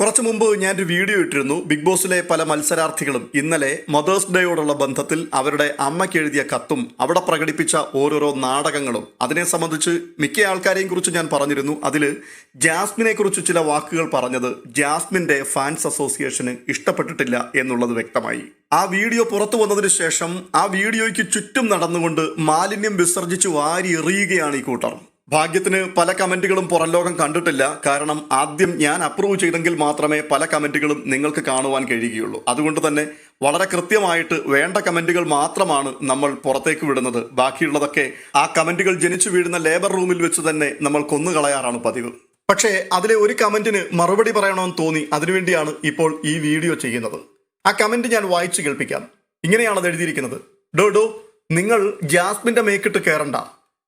കുറച്ചു മുമ്പ് ഞാൻ ഒരു വീഡിയോ ഇട്ടിരുന്നു. ബിഗ് ബോസിലെ പല മത്സരാർത്ഥികളും. ഇന്നലെ മദേഴ്സ് ഡേയോടുള്ള ബന്ധത്തിൽ അവരുടെ അമ്മയ്ക്ക് എഴുതിയ കത്തും അവിടെ പ്രകടിപ്പിച്ച ഓരോരോ നാടകങ്ങളും. അതിനെ സംബന്ധിച്ച് മിക്ക ആൾക്കാരെയും കുറിച്ച് ഞാൻ പറഞ്ഞിരുന്നു. അതിൽ ജാസ്മിനെ കുറിച്ച് ചില വാക്കുകൾ പറഞ്ഞത് ജാസ്മിന്റെ ഫാൻസ് അസോസിയേഷന് ഇഷ്ടപ്പെട്ടിട്ടില്ല എന്നുള്ളത് വ്യക്തമായി. ആ വീഡിയോ പുറത്തു വന്നതിന് ശേഷം ആ വീഡിയോയ്ക്ക് ചുറ്റും നടന്നുകൊണ്ട് മാലിന്യം വിസർജിച്ച് വാരി എറിയുകയാണ് ഈ കൂട്ടർ. ഭാഗ്യത്തിന് പല കമന്റുകളും പുറം ലോകം കണ്ടിട്ടില്ല. കാരണം ആദ്യം ഞാൻ അപ്രൂവ് ചെയ്തെങ്കിൽ മാത്രമേ പല കമന്റുകളും നിങ്ങൾക്ക് കാണുവാൻ കഴിയുകയുള്ളൂ. അതുകൊണ്ട് തന്നെ വളരെ കൃത്യമായിട്ട് വേണ്ട കമന്റുകൾ മാത്രമാണ് നമ്മൾ പുറത്തേക്ക് വിടുന്നത്. ബാക്കിയുള്ളതൊക്കെ ആ കമന്റുകൾ ജനിച്ചു വീഴുന്ന ലേബർ റൂമിൽ വെച്ച് തന്നെ നമ്മൾ കൊന്നുകളയാറാണ് പതിവ്. പക്ഷേ അതിലെ ഒരു കമന്റിന് മറുപടി പറയണമെന്ന് തോന്നി അതിനുവേണ്ടിയാണ് ഇപ്പോൾ ഈ വീഡിയോ ചെയ്യുന്നത്. ആ കമന്റ് ഞാൻ വായിച്ചു കേൾപ്പിക്കാം. ഇങ്ങനെയാണ് അത് എഴുതിയിരിക്കുന്നത്. ഡോ ഡോ നിങ്ങൾ ജാസ്മിന്റെ മേക്കിട്ട് കയറണ്ട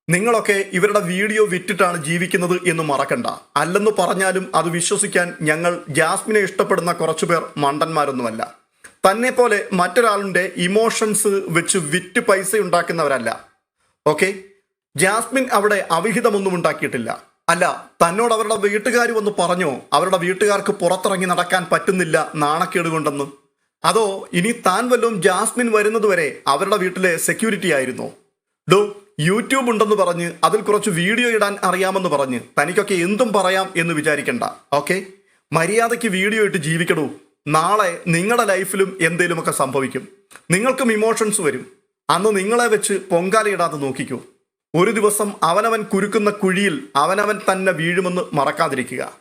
നിങ്ങളൊക്കെ ഇവരുടെ വീഡിയോ വിറ്റിട്ടാണ് ജീവിക്കുന്നത് എന്ന് മറക്കണ്ട. അല്ലെന്ന് പറഞ്ഞാലും അത് വിശ്വസിക്കാൻ ഞങ്ങൾ ജാസ്മിനെ ഇഷ്ടപ്പെടുന്ന കുറച്ചുപേർ മണ്ടന്മാരൊന്നുമല്ല. തന്നെ പോലെ മറ്റൊരാളുടെ ഇമോഷൻസ് വെച്ച് വിറ്റ് പൈസ ഉണ്ടാക്കുന്നവരല്ല. ഓക്കെ? ജാസ്മിൻ അവിടെ അവിഹിതമൊന്നും ഉണ്ടാക്കിയിട്ടില്ല. അല്ല തന്നോട് അവരുടെ വീട്ടുകാർ വന്ന് പറഞ്ഞോ അവരുടെ വീട്ടുകാർക്ക് പുറത്തിറങ്ങി നടക്കാൻ പറ്റുന്നില്ല നാണക്കേട് കൊണ്ടെന്ന് അതോ ഇനി താൻ വല്ലതും ജാസ്മിൻ വരുന്നതുവരെ അവരുടെ വീട്ടിലെ സെക്യൂരിറ്റി ആയിരുന്നോ? ഡോ യൂട്യൂബ് ഉണ്ടെന്ന് പറഞ്ഞ് അതിൽ കുറച്ച് വീഡിയോ ഇടാൻ അറിയാമെന്ന് പറഞ്ഞ് തനിക്കൊക്കെ എന്തും പറയാം എന്ന് വിചാരിക്കണ്ട ഓക്കെ മര്യാദയ്ക്ക് വീഡിയോ ഇട്ട് ജീവിക്കണോ നാളെ നിങ്ങളുടെ ലൈഫിലും എന്തേലുമൊക്കെ സംഭവിക്കും. നിങ്ങൾക്കും ഇമോഷൻസ് വരും. അന്ന് നിങ്ങളെ വെച്ച് പൊങ്കാലയിടാതെ നോക്കിക്കൂ. ഒരു ദിവസം അവനവൻ കുരുക്കുന്ന കുഴിയിൽ അവനവൻ തന്നെ വീഴുമെന്ന് മറക്കാതിരിക്കുക.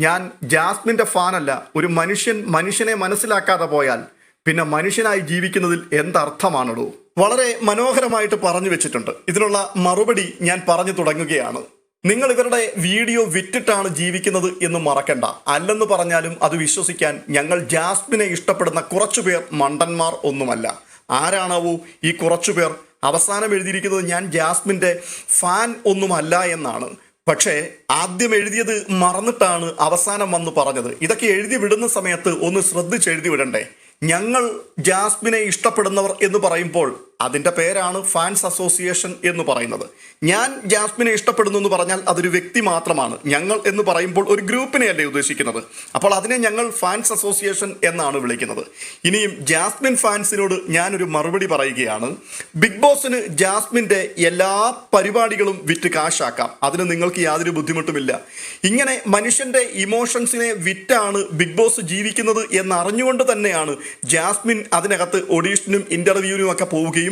ഞാൻ ജാസ്മിന്റെ ഫാനല്ല ഒരു മനുഷ്യൻ മനുഷ്യനെ മനസ്സിലാക്കാതെ പോയാൽ പിന്നെ മനുഷ്യനായി ജീവിക്കുന്നതിൽ എന്തർത്ഥമാണല്ലോ വളരെ മനോഹരമായിട്ട് പറഞ്ഞു വെച്ചിട്ടുണ്ട്. ഇതിനുള്ള മറുപടി ഞാൻ പറഞ്ഞു തുടങ്ങുകയാണ്. നിങ്ങൾ ഇവരുടെ വീഡിയോ വിറ്റിട്ടാണ് ജീവിക്കുന്നത് എന്ന് മറക്കണ്ട. അല്ലെന്ന് പറഞ്ഞാലും അത് വിശ്വസിക്കാൻ ഞങ്ങൾ ജാസ്മിനെ ഇഷ്ടപ്പെടുന്ന കുറച്ചുപേർ മണ്ടന്മാർ ഒന്നുമല്ല. ആരാണാവൂ ഈ കുറച്ചുപേർ? അവസാനം എഴുതിയിരിക്കുന്നത് ഞാൻ ജാസ്മിന്റെ ഫാൻ ഒന്നുമല്ല എന്നാണ്. പക്ഷേ ആദ്യം എഴുതിയത് മറന്നിട്ടാണ് അവസാനം വന്ന് പറഞ്ഞത്. ഇതൊക്കെ എഴുതി വിടുന്ന സമയത്ത് ഒന്ന് ശ്രദ്ധിച്ച് എഴുതി വിടണ്ടേ? ഞങ്ങൾ ജാസ്മിനെ ഇഷ്ടപ്പെടുന്നവർ എന്ന് പറയുമ്പോൾ അതിന്റെ പേരാണ് ഫാൻസ് അസോസിയേഷൻ എന്ന് പറയുന്നത്. ഞാൻ ജാസ്മിനെ ഇഷ്ടപ്പെടുന്നു എന്ന് പറഞ്ഞാൽ അതൊരു വ്യക്തി മാത്രമാണ്. ഞങ്ങൾ എന്ന് പറയുമ്പോൾ ഒരു ഗ്രൂപ്പിനെയല്ലേ ഉദ്ദേശിക്കുന്നത്. അപ്പോൾ അതിനെ ഞങ്ങൾ ഫാൻസ് അസോസിയേഷൻ എന്നാണ് വിളിക്കുന്നത്. ഇനിയും ജാസ്മിൻ ഫാൻസിനോട് ഞാനൊരു മറുപടി പറയുകയാണ്. ബിഗ് ബോസിന് ജാസ്മിന്റെ എല്ലാ പരിപാടികളും വിറ്റ് കാശാക്കാം. അതിന് നിങ്ങൾക്ക് യാതൊരു ബുദ്ധിമുട്ടുമില്ല. ഇങ്ങനെ മനുഷ്യന്റെ ഇമോഷൻസിനെ വിറ്റാണ് ബിഗ് ബോസ് ജീവിക്കുന്നത് എന്നറിഞ്ഞുകൊണ്ട് തന്നെയാണ് ജാസ്മിൻ അതിനകത്ത് ഒഡീഷനും ഇന്റർവ്യൂവിനും ഒക്കെ പോവുകയും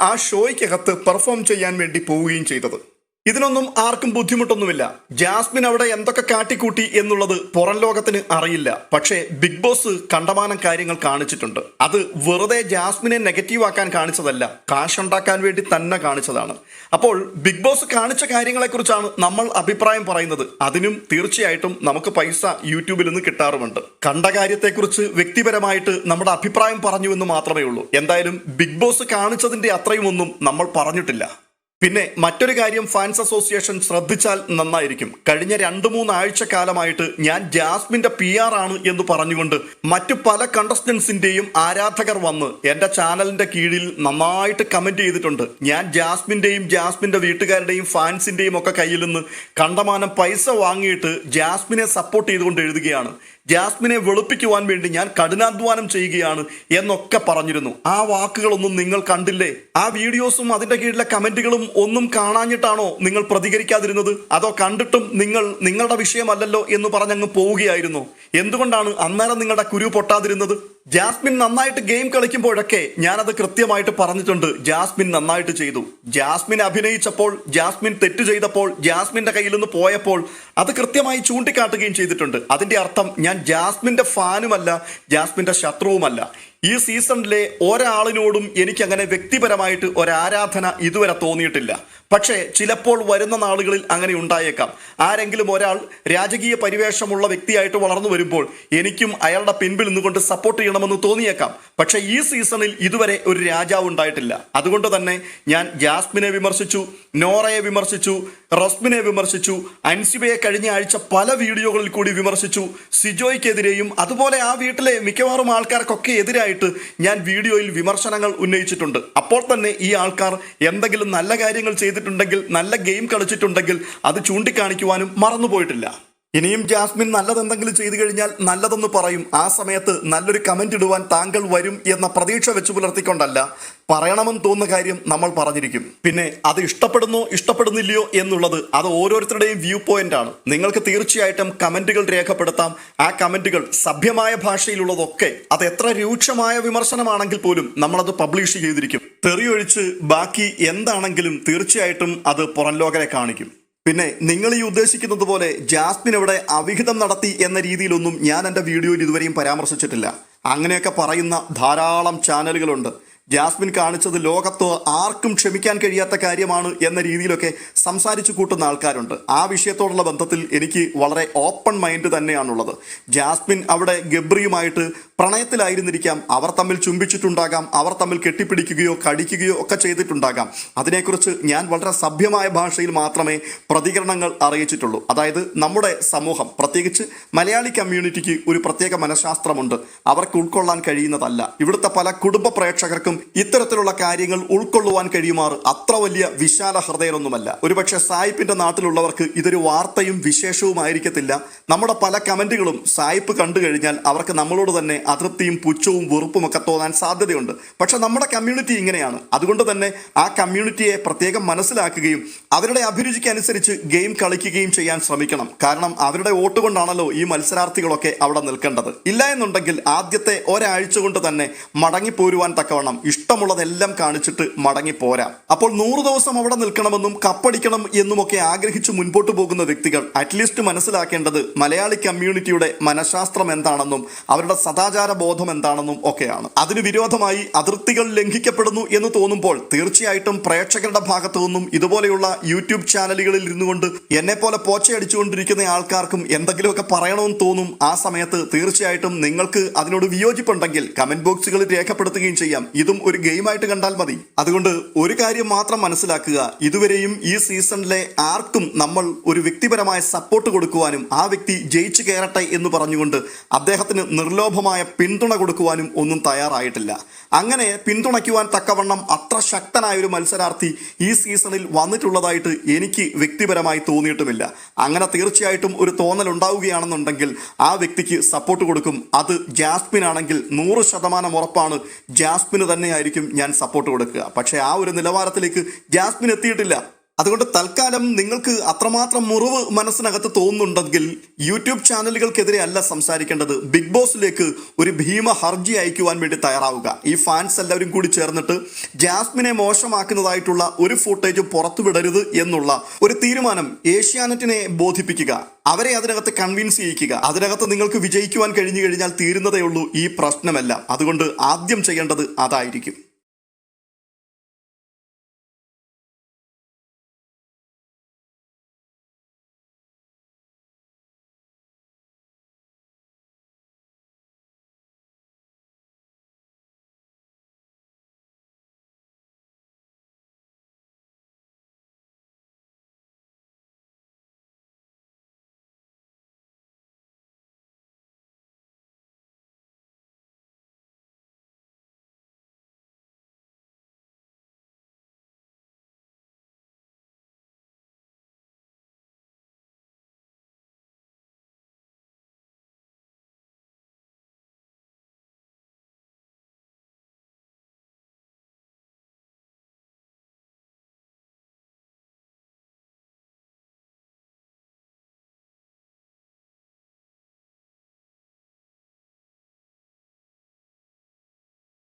ആ ഷോയ്ക്കകത്ത് പെർഫോം ചെയ്യാൻ വേണ്ടി പോവുകയും ചെയ്തത്. ഇതിനൊന്നും ആർക്കും ബുദ്ധിമുട്ടൊന്നുമില്ല. ജാസ്മിൻ അവിടെ എന്തൊക്കെ കാട്ടിക്കൂട്ടി എന്നുള്ളത് പുറം ലോകത്തിന് അറിയില്ല. പക്ഷേ ബിഗ് ബോസ് കണ്ടമാനം കാര്യങ്ങൾ കാണിച്ചിട്ടുണ്ട്. അത് വെറുതെ ജാസ്മിനെ നെഗറ്റീവ് ആക്കാൻ കാണിച്ചതല്ല കാശുണ്ടാക്കാൻ വേണ്ടി തന്നെ കാണിച്ചതാണ്. അപ്പോൾ ബിഗ് ബോസ് കാണിച്ച കാര്യങ്ങളെക്കുറിച്ചാണ് നമ്മൾ അഭിപ്രായം പറയുന്നത്. അതിനും തീർച്ചയായിട്ടും നമുക്ക് പൈസ യൂട്യൂബിൽ നിന്ന് കിട്ടാറുമുണ്ട്. കണ്ട കാര്യത്തെക്കുറിച്ച് വ്യക്തിപരമായിട്ട് നമ്മുടെ അഭിപ്രായം പറഞ്ഞു എന്ന് മാത്രമേ ഉള്ളൂ. എന്തായാലും ബിഗ് ബോസ് കാണിച്ചതിന്റെ അത്രയും ഒന്നും നമ്മൾ പറഞ്ഞിട്ടില്ല. പിന്നെ മറ്റൊരു കാര്യം ഫാൻസ് അസോസിയേഷൻ ശ്രദ്ധിച്ചാൽ നന്നായിരിക്കും. കഴിഞ്ഞ രണ്ട് മൂന്ന് ആഴ്ച കാലമായിട്ട് ഞാൻ ജാസ്മിന്റെ പി ആർ ആണ് എന്ന് പറഞ്ഞുകൊണ്ട് മറ്റു പല കണ്ടസ്റ്റൻസിന്റെയും ആരാധകർ വന്ന് എന്റെ ചാനലിന്റെ കീഴിൽ നന്നായിട്ട് കമന്റ് ചെയ്തിട്ടുണ്ട്. ഞാൻ ജാസ്മിന്റെയും ജാസ്മിന്റെ വീട്ടുകാരുടെയും ഫാൻസിന്റെയും ഒക്കെ കയ്യിൽ നിന്ന് കണ്ടമാനം പൈസ വാങ്ങിയിട്ട് ജാസ്മിനെ സപ്പോർട്ട് ചെയ്തുകൊണ്ട് എഴുതുകയാണ്. ജാസ്മിനെ വെളുപ്പിക്കുവാൻ വേണ്ടി ഞാൻ കഠിനാധ്വാനം ചെയ്യുകയാണ് എന്നൊക്കെ പറഞ്ഞിരുന്നു. ആ വാക്കുകളൊന്നും നിങ്ങൾ കണ്ടില്ലേ? ആ വീഡിയോസും അതിന്റെ കീഴിലെ കമന്റുകളും ഒന്നും കാണാഞ്ഞിട്ടാണോ നിങ്ങൾ പ്രതികരിക്കാതിരുന്നത്? അതോ കണ്ടിട്ടും നിങ്ങൾ നിങ്ങളുടെ വിഷയമല്ലല്ലോ എന്ന് പറഞ്ഞങ്ങ് പോവുകയായിരുന്നു. എന്തുകൊണ്ടാണ് അന്നേരം നിങ്ങളുടെ കുരു പൊട്ടാതിരുന്നത്? ജാസ്മിൻ നന്നായിട്ട് ഗെയിം കളിക്കുമ്പോഴൊക്കെ ഞാനത് കൃത്യമായിട്ട് പറഞ്ഞിട്ടുണ്ട്. ജാസ്മിൻ നന്നായിട്ട് ചെയ്തു. ജാസ്മിൻ അഭിനയിച്ചപ്പോൾ ജാസ്മിൻ തെറ്റ് ചെയ്തപ്പോൾ ജാസ്മിന്റെ കയ്യിൽ നിന്ന് പോയപ്പോൾ അത് കൃത്യമായി ചൂണ്ടിക്കാട്ടുകയും ചെയ്തിട്ടുണ്ട്. അതിന്റെ അർത്ഥം ഞാൻ ജാസ്മിന്റെ ഫാനുമല്ല ജാസ്മിന്റെ ശത്രുവുമല്ല. ഈ സീസണിലെ ഒരാളിനോടും എനിക്ക് അങ്ങനെ വ്യക്തിപരമായിട്ട് ഒരാരാധന ഇതുവരെ തോന്നിയിട്ടില്ല. പക്ഷേ ചിലപ്പോൾ വരുന്ന നാളുകളിൽ അങ്ങനെ ഉണ്ടായേക്കാം. ആരെങ്കിലും ഒരാൾ രാജകീയ പരിവേഷമുള്ള വ്യക്തിയായിട്ട് വളർന്നു വരുമ്പോൾ എനിക്കും അയാളുടെ പിൻപിൽ നിന്നുകൊണ്ട് സപ്പോർട്ട് ചെയ്യണമെന്ന് തോന്നിയേക്കാം. പക്ഷേ ഈ സീസണിൽ ഇതുവരെ ഒരു രാജാവ് ഉണ്ടായിട്ടില്ല. അതുകൊണ്ട് തന്നെ ഞാൻ ജാസ്മിനെ വിമർശിച്ചു നോറയെ വിമർശിച്ചു റസ്മിനെ വിമർശിച്ചു. അൻസിബയെ കഴിഞ്ഞ ആഴ്ച പല വീഡിയോകളിൽ കൂടി വിമർശിച്ചു. സിജോയ്ക്കെതിരെയും അതുപോലെ ആ വീട്ടിലെ മിക്കവാറും ആൾക്കാർക്കൊക്കെ എതിരായിട്ട് ഞാൻ വീഡിയോയിൽ വിമർശനങ്ങൾ ഉന്നയിച്ചിട്ടുണ്ട്. അപ്പോൾ തന്നെ ഈ ആൾക്കാർ എന്തെങ്കിലും നല്ല കാര്യങ്ങൾ ചെയ്തിട്ടുണ്ടെങ്കിൽ നല്ല ഗെയിം കളിച്ചിട്ടുണ്ടെങ്കിൽ അത് ചൂണ്ടിക്കാണിക്കുവാനും മറന്നുപോയിട്ടില്ല. ഇനിയും ജാസ്മിൻ നല്ലതെന്തെങ്കിലും ചെയ്തു കഴിഞ്ഞാൽ നല്ലതെന്ന് പറയും. ആ സമയത്ത് നല്ലൊരു കമന്റ് ഇടുവാൻ താങ്കൾ വരും എന്ന പ്രതീക്ഷ വെച്ച് പുലർത്തിക്കൊണ്ടല്ല. പറയണമെന്ന് തോന്നുന്ന കാര്യം നമ്മൾ പറഞ്ഞിരിക്കും. പിന്നെ അത് ഇഷ്ടപ്പെടുന്നോ ഇഷ്ടപ്പെടുന്നില്ലയോ എന്നുള്ളത് അത് ഓരോരുത്തരുടെയും വ്യൂ പോയിന്റ് ആണ്. നിങ്ങൾക്ക് തീർച്ചയായിട്ടും കമന്റുകൾ രേഖപ്പെടുത്താം. ആ കമന്റുകൾ സഭ്യമായ ഭാഷയിലുള്ളതൊക്കെ അത് എത്ര രൂക്ഷമായ വിമർശനമാണെങ്കിൽ പോലും നമ്മളത് പബ്ലിഷ് ചെയ്തിരിക്കും. തെറിയൊഴിച്ച് ബാക്കി എന്താണെങ്കിലും തീർച്ചയായിട്ടും അത് പുറം കാണിക്കും. പിന്നെ നിങ്ങൾ ഈ ഉദ്ദേശിക്കുന്നത് പോലെ ജാസ്മിൻ ഇവിടെ അവിഹിതം നടത്തി എന്ന രീതിയിലൊന്നും ഞാൻ എന്റെ വീഡിയോയിൽ ഇതുവരെയും പരാമർശിച്ചിട്ടില്ല. അങ്ങനെയൊക്കെ പറയുന്ന ധാരാളം ചാനലുകളുണ്ട്. ജാസ്മിൻ കാണിച്ചത് ലോകത്ത് ആർക്കും ക്ഷമിക്കാൻ കഴിയാത്ത കാര്യമാണ് എന്ന രീതിയിലൊക്കെ സംസാരിച്ചു കൂട്ടുന്ന ആൾക്കാരുണ്ട്. ആ വിഷയത്തോടുള്ള ബന്ധത്തിൽ എനിക്ക് വളരെ ഓപ്പൺ മൈൻഡ് തന്നെയാണുള്ളത്. ജാസ്മിൻ അവിടെ ഗബ്രിയുമായിട്ട് പ്രണയത്തിലായിരുന്നിരിക്കാം. അവർ തമ്മിൽ ചുംബിച്ചിട്ടുണ്ടാകാം. അവർ തമ്മിൽ കെട്ടിപ്പിടിക്കുകയോ കടിക്കുകയോ ഒക്കെ ചെയ്തിട്ടുണ്ടാകാം. അതിനെക്കുറിച്ച് ഞാൻ വളരെ സഭ്യമായ ഭാഷയിൽ മാത്രമേ പ്രതികരണങ്ങൾ അറിയിച്ചിട്ടുള്ളൂ. അതായത് നമ്മുടെ സമൂഹം പ്രത്യേകിച്ച് മലയാളി കമ്മ്യൂണിറ്റിക്ക് ഒരു പ്രത്യേക മനഃശാസ്ത്രമുണ്ട്. അവർക്ക് ഉൾക്കൊള്ളാൻ കഴിയുന്നതല്ല. ഇവിടുത്തെ പല കുടുംബ പ്രേക്ഷകർക്കും ഇത്തരത്തിലുള്ള കാര്യങ്ങൾ ഉൾക്കൊള്ളുവാൻ കഴിയുമാർ അത്ര വലിയ വിശാല ഹൃദയമൊന്നുമല്ല ഒരുപക്ഷെ സായിപ്പിന്റെ നാട്ടിലുള്ളവർക്ക് ഇതൊരു വാർത്തയും വിശേഷവുമായിരിക്കത്തില്ല. നമ്മുടെ പല കമന്റുകളും സായിപ്പ് കണ്ടു കഴിഞ്ഞാൽ അവർക്ക് നമ്മളോട് തന്നെ അതൃപ്തിയും പുച്ഛവും വെറുപ്പും ഒക്കെ തോന്നാൻ സാധ്യതയുണ്ട്. പക്ഷെ നമ്മുടെ കമ്മ്യൂണിറ്റി ഇങ്ങനെയാണ്. അതുകൊണ്ട് തന്നെ ആ കമ്മ്യൂണിറ്റിയെ പ്രത്യേകം മനസ്സിലാക്കുകയും അവരുടെ അഭിരുചിക്ക് അനുസരിച്ച് ഗെയിം കളിക്കുകയും ചെയ്യാൻ ശ്രമിക്കണം. കാരണം അവരുടെ വോട്ട് കൊണ്ടാണല്ലോ ഈ മത്സരാർത്ഥികളൊക്കെ അവിടെ നിൽക്കേണ്ടത്. ഇല്ല എന്നുണ്ടെങ്കിൽ ആദ്യത്തെ ഒരാഴ്ച കൊണ്ട് തന്നെ മടങ്ങിപ്പോരുവാൻ തക്കവണ്ണം ഇഷ്ടമുള്ളതെല്ലാം കാണിച്ചിട്ട് മടങ്ങി പോരാം. അപ്പോൾ നൂറ് ദിവസം അവിടെ നിൽക്കണമെന്നും കപ്പടിക്കണം എന്നുമൊക്കെ ആഗ്രഹിച്ചു മുൻപോട്ട് പോകുന്ന വ്യക്തികൾ അറ്റ്ലീസ്റ്റ് മനസ്സിലാക്കേണ്ടത് മലയാളി കമ്മ്യൂണിറ്റിയുടെ മനഃശാസ്ത്രം എന്താണെന്നും അവരുടെ സദാചാര ബോധം എന്താണെന്നും ഒക്കെയാണ്. അതിന് വിരോധമായി അതിർത്തികൾ ലംഘിക്കപ്പെടുന്നു എന്ന് തോന്നുമ്പോൾ തീർച്ചയായിട്ടും പ്രേക്ഷകരുടെ ഭാഗത്തു നിന്നും ഇതുപോലെയുള്ള യൂട്യൂബ് ചാനലുകളിൽ ഇരുന്നുകൊണ്ട് എന്നെ പോലെ പോച്ചയടിച്ചുകൊണ്ടിരിക്കുന്ന ആൾക്കാർക്കും എന്തെങ്കിലുമൊക്കെ പറയണമെന്ന് തോന്നും ആ സമയത്ത് തീർച്ചയായിട്ടും നിങ്ങൾക്ക് അതിനോട് വിയോജിപ്പുണ്ടെങ്കിൽ കമന്റ് ബോക്സുകളിൽ രേഖപ്പെടുത്തുകയും ചെയ്യാം. ഇതും ഒരു ഗെയിമായിട്ട് കണ്ടാൽ മതി. അതുകൊണ്ട് ഒരു കാര്യം മാത്രം മനസ്സിലാക്കുക. ഇതുവരെയും ഈ സീസണിലെ ആർക്കും നമ്മൾ ഒരു വ്യക്തിപരമായ സപ്പോർട്ട് കൊടുക്കുവാനും ആ വ്യക്തി ജയിച്ചു കയറട്ടെ എന്ന് പറഞ്ഞുകൊണ്ട് അദ്ദേഹത്തിന് നിർലോഭമായ പിന്തുണ കൊടുക്കുവാനും ഒന്നും തയ്യാറായിട്ടില്ല. അങ്ങനെ പിന്തുണയ്ക്കുവാൻ തക്കവണ്ണം അത്ര ശക്തനായ ഒരു മത്സരാർത്ഥി ഈ സീസണിൽ വന്നിട്ടുള്ളതായിട്ട് എനിക്ക് വ്യക്തിപരമായി തോന്നിയിട്ടുമില്ല. അങ്ങനെ തീർച്ചയായിട്ടും ഒരു തോന്നൽ ഉണ്ടാവുകയാണെന്നുണ്ടെങ്കിൽ ആ വ്യക്തിക്ക് സപ്പോർട്ട് കൊടുക്കും. അത് ജാസ്മിൻ ആണെങ്കിൽ നൂറ് ശതമാനം ഉറപ്പാണ് ജാസ്മിന് തന്നെയായിരിക്കും ഞാൻ സപ്പോർട്ട് കൊടുക്കുക. പക്ഷേ ആ ഒരു നിലവാരത്തിലേക്ക് ജാസ്മിൻ എത്തിയിട്ടില്ല. അതുകൊണ്ട് തൽക്കാലം നിങ്ങൾക്ക് അത്രമാത്രം മുറിവ് മനസ്സിനകത്ത് തോന്നുന്നുണ്ടെങ്കിൽ യൂട്യൂബ് ചാനലുകൾക്കെതിരെ അല്ല സംസാരിക്കേണ്ടത്. ബിഗ് ബോസിലേക്ക് ഒരു ഭീമ ഹർജി അയക്കുവാൻ വേണ്ടി തയ്യാറാവുക. ഈ ഫാൻസ് എല്ലാവരും കൂടി ചേർന്നിട്ട് ജാസ്മിനെ മോശമാക്കുന്നതായിട്ടുള്ള ഒരു ഫുട്ടേജ് പുറത്തുവിടരുത് എന്നുള്ള ഒരു തീരുമാനം ഏഷ്യാനെറ്റിനെ ബോധിപ്പിക്കുക. അവരെ അതിനകത്ത് കൺവിൻസ് ചെയ്യിക്കുക. അതിനകത്ത് നിങ്ങൾക്ക് വിജയിക്കുവാൻ കഴിഞ്ഞു കഴിഞ്ഞാൽ തീരുന്നതേ ഉള്ളൂ ഈ പ്രശ്നമെല്ലാം. അതുകൊണ്ട് ആദ്യം ചെയ്യേണ്ടത് അതായിരിക്കും.